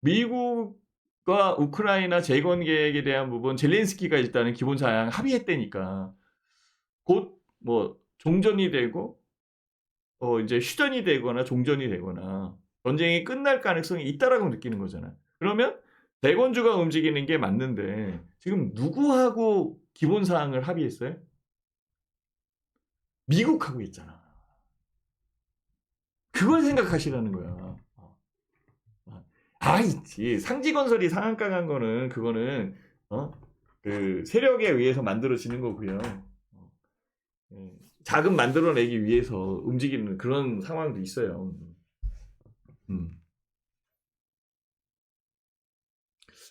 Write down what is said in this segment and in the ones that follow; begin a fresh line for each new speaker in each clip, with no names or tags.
미국과 우크라이나 재건 계획에 대한 부분 젤렌스키가 일단은 기본 사양 합의했다니까 곧 뭐 종전이 되고 어 이제 휴전이 되거나 종전이 되거나 전쟁이 끝날 가능성이 있다라고 느끼는 거잖아. 그러면 대건주가 움직이는 게 맞는데 지금 누구하고 기본 사항을 합의했어요? 미국하고 있잖아. 그걸 생각하시라는 거야. 아, 있지. 상지건설이 상한가 간 거는 그거는 어? 그 세력에 의해서 만들어지는 거고요. 어. 예, 자금 만들어내기 위해서 움직이는 그런 상황도 있어요. 음.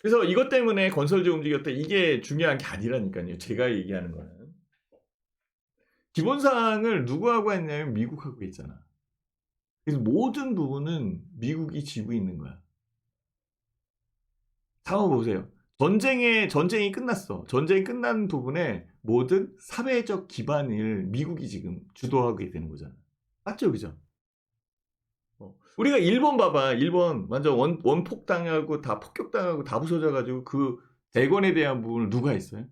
그래서 이것 때문에 건설주 움직였다. 이게 중요한 게 아니라니까요. 제가 얘기하는 거는. 기본 사항을 누구하고 했냐면 미국하고 했잖아. 그래서 모든 부분은 미국이 지고 있는 거야. 상황 보세요. 전쟁에 전쟁이 끝났어. 전쟁이 끝난 부분에 모든 사회적 기반을 미국이 지금 주도하게 되는 거잖아. 맞죠, 그죠? 어. 우리가 일본 봐봐. 일본 완전 원, 원폭 당하고 다 폭격 당하고 다 부서져가지고 그 대권에 대한 부분을 누가 했어요?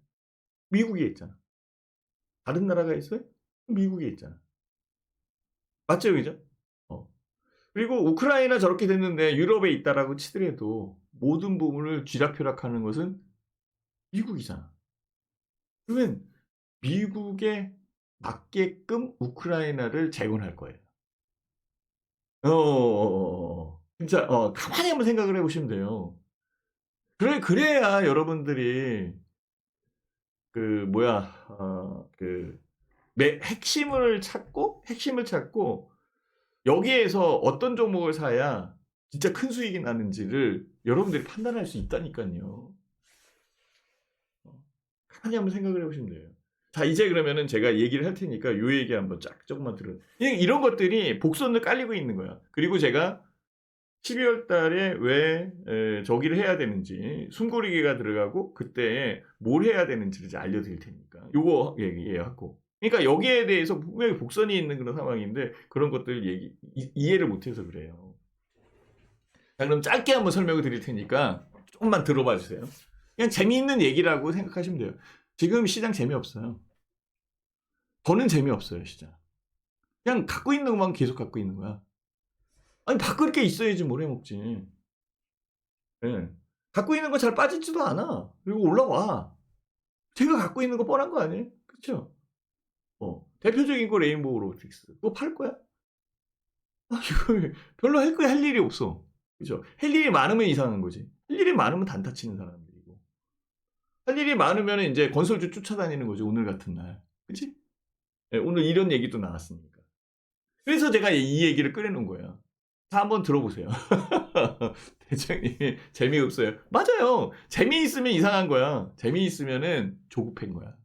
미국이 했잖아. 다른 나라가 있어요? 미국이 있잖아. 맞죠, 그죠? 어. 그리고 우크라이나 저렇게 됐는데 유럽에 있다라고 치더라도 모든 부분을 쥐락펴락하는 것은 미국이잖아. 그러면 미국에 맞게끔 우크라이나를 재건할 거예요. 어, 어, 어, 어. 진짜 어, 가만히 한번 생각을 해보시면 돼요. 그래 그래야 여러분들이 그 뭐야 어, 그 매- 핵심을 찾고 핵심을 찾고 여기에서 어떤 종목을 사야 진짜 큰 수익이 나는지를 여러분들이 판단할 수 있다니까요. 어, 가만히 한번 생각을 해보시면 돼요. 자 이제 그러면은 제가 얘기를 할 테니까 요 얘기 한번 쫙 조금만 들어. 이런 것들이 복선을 깔리고 있는 거야. 그리고 제가 12월 달에 왜 에, 저기를 해야 되는지 숨고르기가 들어가고 그때 뭘 해야 되는지를 이제 알려드릴 테니까 요거 얘기하고 그러니까 여기에 대해서 분명히 복선이 있는 그런 상황인데 그런 것들 얘기 이, 이해를 못해서 그래요. 자 그럼 짧게 한번 설명을 드릴 테니까 조금만 들어봐 주세요. 그냥 재미있는 얘기라고 생각하시면 돼요. 지금 시장 재미없어요. 저는 재미없어요 시장. 그냥 갖고 있는 것만 계속 갖고 있는 거야. 아니 바꿀 게 있어야지 뭘 해먹지. 예. 갖고 있는 거 잘 빠지지도 않아. 그리고 올라와. 제가 갖고 있는 거 뻔한 거 아니에요? 그렇죠? 어. 대표적인 거 레인보우 로보틱스. 그거 팔 거야? 아, 이거 별로 할 거야 할 일이 없어. 그죠? 할 일이 많으면 이상한 거지. 할 일이 많으면 단타 치는 사람들이고. 할 일이 많으면 이제 건설주 쫓아다니는 거지, 오늘 같은 날. 그치? 예, 오늘 이런 얘기도 나왔으니까. 그래서 제가 이 얘기를 꺼내놓은 거예요. 자, 한번 들어보세요. 대장님, 재미없어요. 맞아요. 재미있으면 이상한 거야. 재미있으면은 조급한 거야.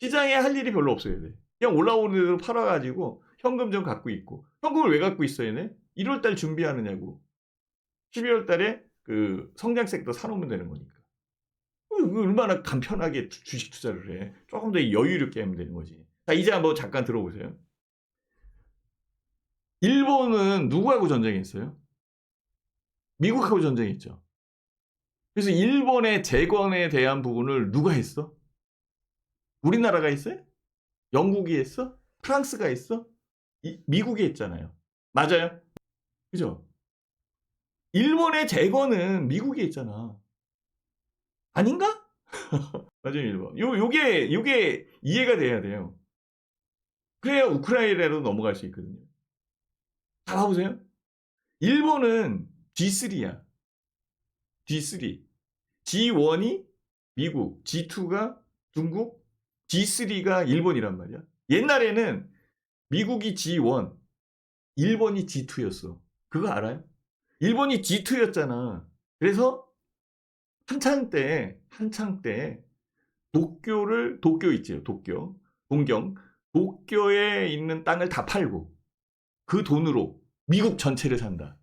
시장에 할 일이 별로 없어야 돼. 그냥 올라오는 대로 팔아가지고 현금 좀 갖고 있고. 현금을 왜 갖고 있어야 돼? 1월 달 준비하느냐고. 12월 달에 그 성장 섹터 사놓으면 되는 거니까. 그 얼마나 간편하게 주- 주식 투자를 해. 조금 더 여유롭게 하면 되는 거지. 자, 이제 한번 잠깐 들어보세요. 일본은 누구하고 전쟁했어요? 미국하고 전쟁했죠. 그래서 일본의 재건에 대한 부분을 누가 했어? 우리나라가 했어요? 영국이 했어? 프랑스가 했어? 이- 미국이 했잖아요. 맞아요? 그죠? 일본의 재건은 미국이 했잖아. 아닌가? 맞아요, 일본. 요, 요게, 요게 이해가 돼야 돼요. 그래야 우크라이나로 넘어갈 수 있거든요. 자, 봐보세요. 일본은 G3야. G3. G1이 미국, G2가 중국, G3가 일본이란 말이야. 옛날에는 미국이 G1, 일본이 G2였어. 그거 알아요? 일본이 G2였잖아. 그래서 한창 때, 한창 때 도쿄를 도쿄 있지요. 도쿄. 동경. 도쿄에 있는 땅을 다 팔고 그 돈으로 미국 전체를 산다.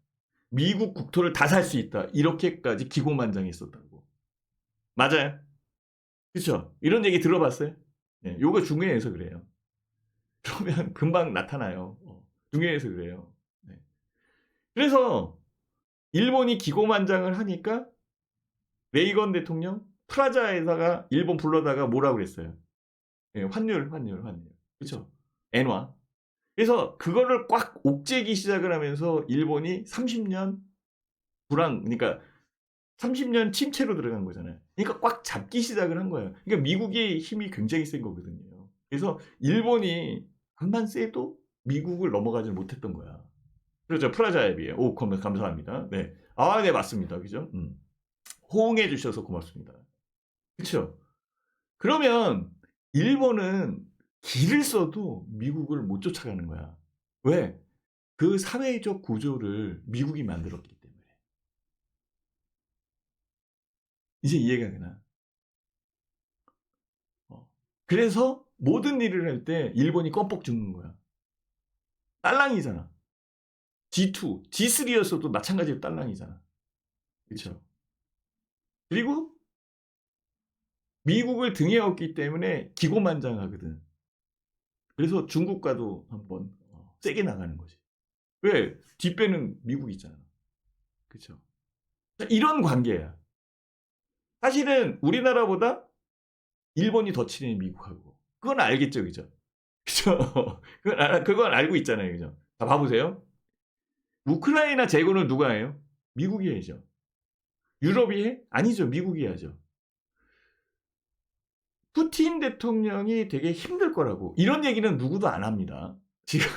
미국 국토를 다 살 수 있다. 이렇게까지 기고만장했었다고. 맞아요. 그렇죠? 이런 얘기 들어봤어요? 네, 요거 중요해서 그래요. 그러면 금방 나타나요. 어, 중요해서 그래요. 네. 그래서 일본이 기고만장을 하니까 레이건 대통령 프라자에다가 일본 불러다가 뭐라 그랬어요? 예, 환율, 환율, 환율. 그렇죠? 엔화. 그래서 그거를 꽉 옥죄기 시작을 하면서 일본이 30년 불황, 그러니까 30년 침체로 들어간 거잖아요. 그러니까 꽉 잡기 시작을 한 거예요. 그러니까 미국의 힘이 굉장히 센 거거든요. 그래서 일본이 한만 세도 미국을 넘어가지 못했던 거야. 그렇죠. 프라자에 비해. 오, 감- 감사합니다. 네. 아, 네, 맞습니다. 그죠? 음. 호응해 주셔서 고맙습니다. 그렇죠. 그러면 일본은 길을 써도 미국을 못 쫓아가는 거야. 왜? 그 사회적 구조를 미국이 만들었기 때문에. 이제 이해가 되나? 어. 그래서 모든 일을 할 때 일본이 껌뻑 죽는 거야. 딸랑이잖아. G2, G3였어도 마찬가지로 딸랑이잖아. 그렇죠. 그리고 미국을 등에 업기 때문에 기고만장하거든. 그래서 중국과도 한번 어, 세게 나가는 거지. 왜? 뒷배는 미국 있잖아. 그렇죠. 이런 관계야. 사실은 우리나라보다 일본이 더 친해 미국하고. 그건 알겠죠, 그죠? 그죠? 그건, 알, 그건 알고 있잖아요, 그죠? 자, 봐보세요. 우크라이나 재건을 누가 해요? 미국이 해야죠. 유럽이 해? 아니죠, 미국이 하죠. 푸틴 대통령이 되게 힘들 거라고 이런 얘기는 누구도 안 합니다. 지금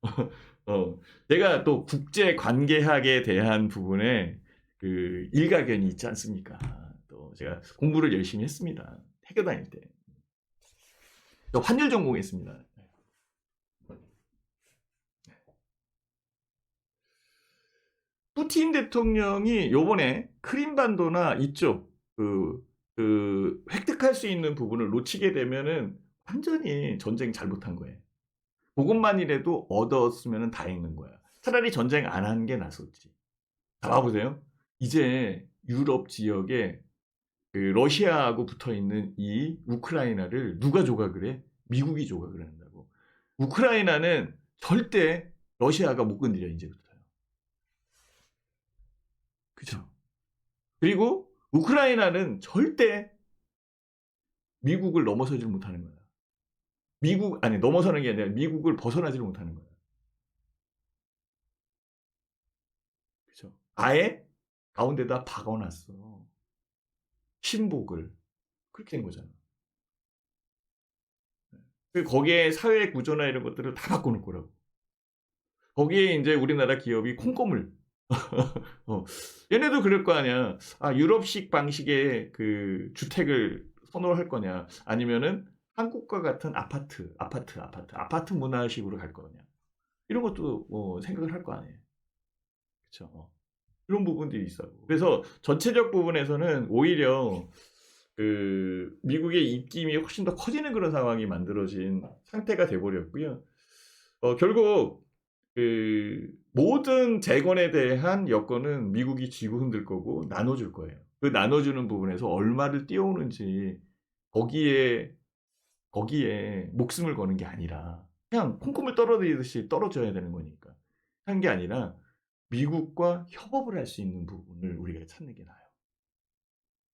어, 제가 또 국제 관계학에 대한 부분에 그 일가견이 있지 않습니까? 또 제가 공부를 열심히 했습니다. 학교 다닐 때. 저 환율 전공했습니다. 푸틴 대통령이 요번에 크림반도나 이쪽 그, 그 획득할 수 있는 부분을 놓치게 되면은 완전히 전쟁 잘못한 거예요. 그것만이라도 얻었으면 다행인 거야. 차라리 전쟁 안 한 게 낫었지. 자, 봐보세요. 이제 유럽 지역에 그 러시아하고 붙어 있는 이 우크라이나를 누가 조각을 해? 미국이 조각을 한다고. 우크라이나는 절대 러시아가 못 건드려 이제부터요. 그죠? 그리고 우크라이나는 절대 미국을 넘어서질 못하는 거야. 미국 아니 넘어서는 게 아니라 미국을 벗어나지를 못하는 거야. 그죠? 아예 가운데다 박아놨어. 신복을 그렇게 된 거잖아. 그 거기에 사회 구조나 이런 것들을 다 바꿔놓을 거라고. 거기에 이제 우리나라 기업이 콩고물. 어, 얘네도 그럴 거 아니야. 아, 유럽식 방식의 그 주택을 선호할 거냐. 아니면은 한국과 같은 아파트, 아파트, 아파트, 아파트 문화식으로 갈 거냐. 이런 것도 뭐 생각을 할 거 아니에요. 그쵸. 어. 이런 부분들이 있어. 그래서 전체적 부분에서는 오히려 그 미국의 입김이 훨씬 더 커지는 그런 상황이 만들어진 상태가 돼버렸고요. 어, 결국 그 모든 재건에 대한 여건은 미국이 쥐고 흔들 거고 나눠줄 거예요. 그 나눠주는 부분에서 얼마를 띄워오는지 거기에 거기에 목숨을 거는 게 아니라 그냥 콩콩을 떨어뜨리듯이 떨어져야 되는 거니까 한 게 아니라 미국과 협업을 할 수 있는 부분을 우리가 찾는 게 나아요.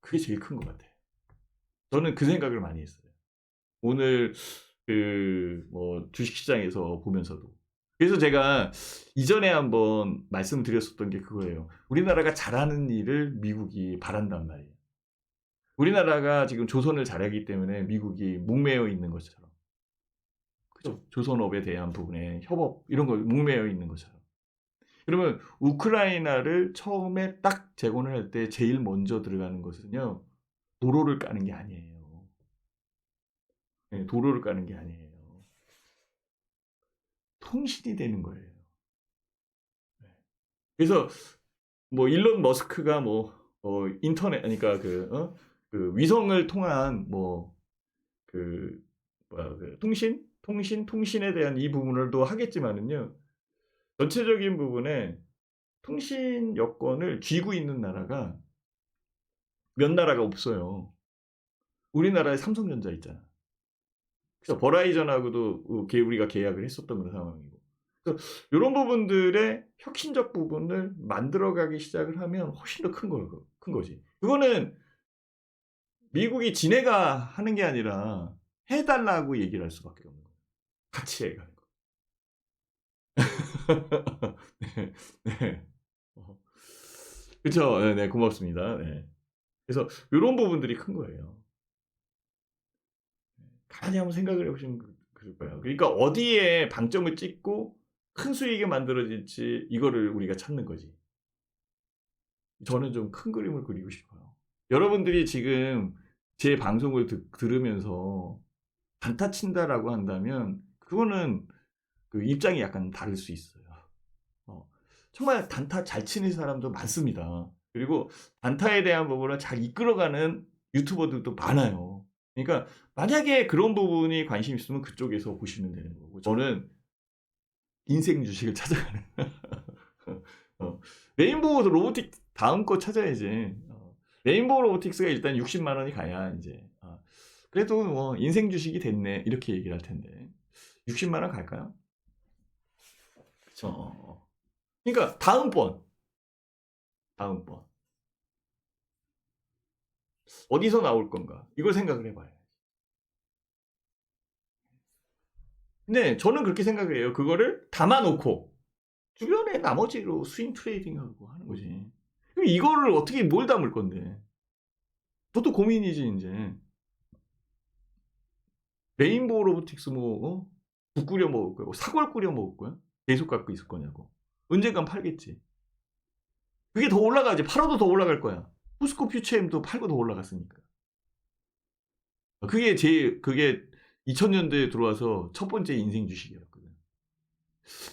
그게 제일 큰 것 같아요. 저는 그 생각을 많이 했어요. 오늘 그 뭐 주식시장에서 보면서도 그래서 제가 이전에 한번 말씀드렸었던 게 그거예요. 우리나라가 잘하는 일을 미국이 바란단 말이에요. 우리나라가 지금 조선을 잘하기 때문에 미국이 목매어 있는 것처럼. 그죠? 조선업에 대한 부분에 협업, 이런 거 목매어 있는 것처럼. 그러면 우크라이나를 처음에 딱 재건을 할 때 제일 먼저 들어가는 것은요, 도로를 까는 게 아니에요. 네, 도로를 까는 게 아니에요. 통신이 되는 거예요. 네. 그래서 뭐 일론 머스크가 뭐 어, 인터넷 그러니까 그, 어? 그 위성을 통한 뭐그 그 통신 통신 통신에 대한 이 부분을도 하겠지만은요 전체적인 부분에 통신 여건을 쥐고 있는 나라가 몇 나라가 없어요. 우리나라에 삼성전자 있잖아. 그래서 버라이전하고도 우리가 계약을 했었던 그런 상황이고 이런 부분들의 혁신적 부분을 만들어가기 시작을 하면 훨씬 더 큰 거, 큰 거지. 그거는 미국이 지네가 하는 게 아니라 해달라고 얘기를 할 수밖에 없는 거예요. 같이 해가는 거. 네, 네. 어. 그쵸. 네, 네, 고맙습니다. 네. 그래서 이런 부분들이 큰 거예요. 가만히 한번 생각을 해보시면 그- 그럴 거예요. 그러니까 어디에 방점을 찍고 큰 수익이 만들어질지 이거를 우리가 찾는 거지. 저는 좀 큰 그림을 그리고 싶어요. 여러분들이 지금 제 방송을 듣, 들으면서 단타 친다라고 한다면 그거는 그 입장이 약간 다를 수 있어요. 어, 정말 단타 잘 치는 사람도 많습니다. 그리고 단타에 대한 부분을 잘 이끌어가는 유튜버들도 많아요. 그러니까 만약에 그런 부분이 관심 있으면 그쪽에서 보시면 되는 거고 저는 인생 주식을 찾아가는 어, 레인보우 로보틱 다음 거 찾아야지 어, 레인보우 로보틱스가 일단 60만 원이 가야 이제 어, 그래도 뭐 인생 주식이 됐네 이렇게 얘기를 할 텐데 60만 원 갈까요? 그쵸 그러니까 다음번 다음번 어디서 나올 건가? 이걸 생각을 해봐요 근데 저는 그렇게 생각을 해요. 그거를 담아놓고 주변에 나머지로 스윙 트레이딩하고 하는 거지. 그럼 이거를 어떻게 뭘 담을 건데? 저도 고민이지 이제. 레인보우 로보틱스 뭐 어? 국 끓여 먹을 거야? 사골 끓여 먹을 거야? 계속 갖고 있을 거냐고. 언젠간 팔겠지. 그게 더 올라가지. 팔아도 더 올라갈 거야 포스코 퓨처엠도 팔고 더 올라갔으니까 그게 제 그게 2000년대에 들어와서 첫 번째 인생 주식이었거든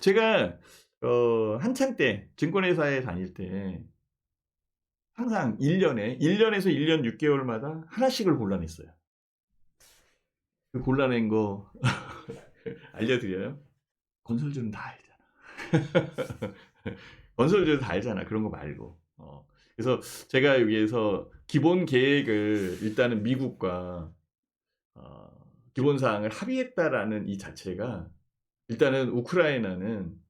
제가 어, 한창 때 증권회사에 다닐 때 항상 1년에 1년에서 1년 6개월마다 하나씩을 골라냈어요. 그 골라낸 거 알려드려요? 건설주는 다 알잖아. 건설주는 다 알잖아. 그런 거 말고. 어. 그래서 제가 여기에서 기본 계획을 일단은 미국과 어, 기본 사항을 합의했다라는 이 자체가 일단은 우크라이나는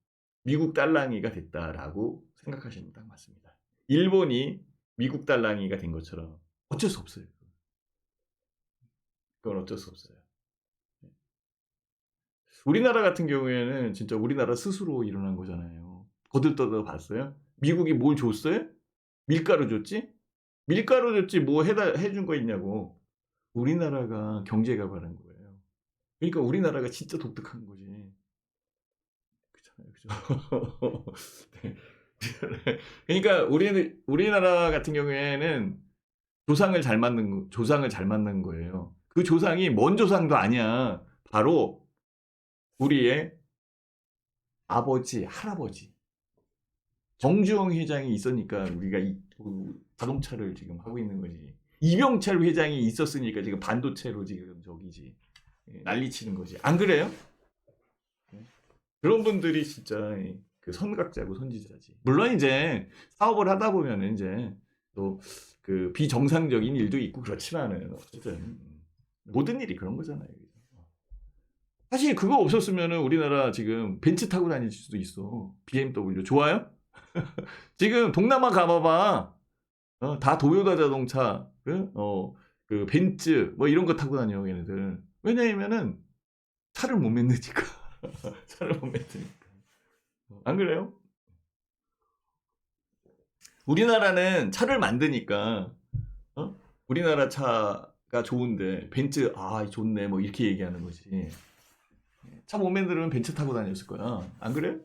미국 달랑이가 됐다라고 생각하시면 딱 맞습니다. 일본이 미국 달랑이가 된 것처럼 어쩔 수 없어요. 그건 어쩔 수 없어요. 우리나라 같은 경우에는 진짜 우리나라 스스로 일어난 거잖아요. 거들떠서 봤어요? 미국이 뭘 줬어요? 밀가루 줬지? 밀가루 줬지 뭐 해다, 해준 거 있냐고. 우리나라가 경제가 바른 거예요. 그러니까 우리나라가 진짜 독특한 거지. 그렇잖아요. 그죠? 네. 그러니까 우리는 우리나라 같은 경우에는 조상을 잘 만든 거- 조상을 잘 만난 거예요. 그 조상이 먼 조상도 아니야. 바로 우리의 아버지, 할아버지. 정주영 회장이 있으니까 우리가 이그 자동차를 지금 하고 있는 거지. 이병철 회장이 있었으니까 지금 반도체로 지금 저기지 예, 난리 치는 거지. 안 그래요? 예. 그런 분들이 진짜 그 선각자고 선지자지. 물론 이제 사업을 하다 보면은 이제 또 그 비정상적인 일도 있고 그렇지만은 어쨌든 모든 일이 그런 거잖아요. 사실 그거 없었으면은 우리나라 지금 벤츠 타고 다닐 수도 있어. BMW 좋아요? 지금 동남아 가봐봐. 어, 다 도요타 자동차, 그, 어, 그 벤츠 뭐 이런 거 타고 다녀 얘네들. 왜냐면은 차를 못 믿으니까. 차를 못 믿으니까. 안 그래요? 우리나라는 차를 만드니까 어? 우리나라 차가 좋은데 벤츠 아 좋네 뭐 이렇게 얘기하는 거지. 차못 만들면 벤츠 타고 다녔을 거야. 안 그래?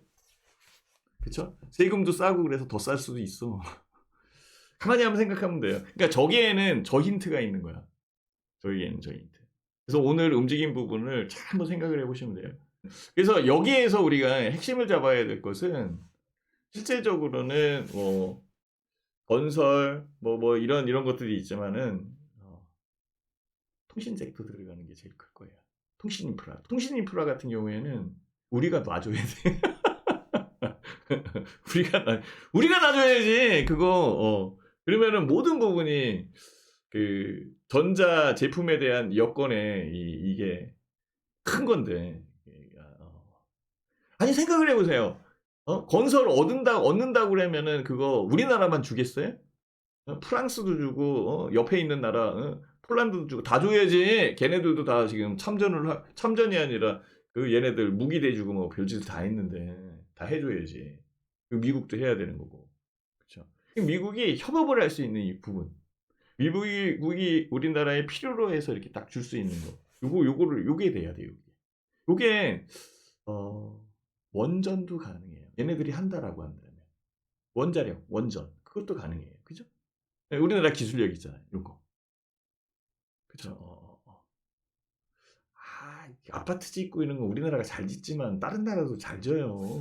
그쵸? 세금도 싸고 그래서 더 쌀 수도 있어. 가만히 한번 생각하면 돼요. 그러니까 저기에는 저 힌트가 있는 거야. 저기에는 저 힌트. 그래서 오늘 움직임 부분을 잘 한번 생각을 해보시면 돼요. 그래서 여기에서 우리가 핵심을 잡아야 될 것은 실제적으로는 뭐 건설 뭐뭐 이런 이런 것들이 있지만은 어, 통신 섹터 들어가는 게 제일 클 거예요. 통신 인프라. 통신 인프라 같은 경우에는 우리가 놔줘야 돼. 우리가 놔, 우리가 놔줘야지 그거. 어. 그러면은 모든 부분이 그 전자 제품에 대한 여건에 이, 이게 큰 건데. 어. 아니 생각을 해보세요. 어? 건설 얻는다 얻는다고 그러면은 그거 우리나라만 주겠어요? 어? 프랑스도 주고 어? 옆에 있는 나라 어? 폴란드도 주고 다 줘야지. 걔네들도 다 지금 참전을 하- 참전이 아니라 그 얘네들 무기 대주고 뭐 별짓을 다 했는데 다 해줘야지. 그 미국도 해야 되는 거고. 그렇죠. 미국이 협업을 할 수 있는 이 부분. 미국이 우리나라에 필요로 해서 이렇게 딱 줄 수 있는 거. 요거 요거를 요게 돼야 돼요. 요게. 어 원전도 가능해요. 얘네들이 한다라고 한다면 원자력, 원전 그것도 가능해요. 그죠? 네, 우리나라 기술력 있잖아요. 이런 거. 그죠? 아파트 짓고 이런 거 우리나라가 잘 짓지만 다른 나라도 잘 져요.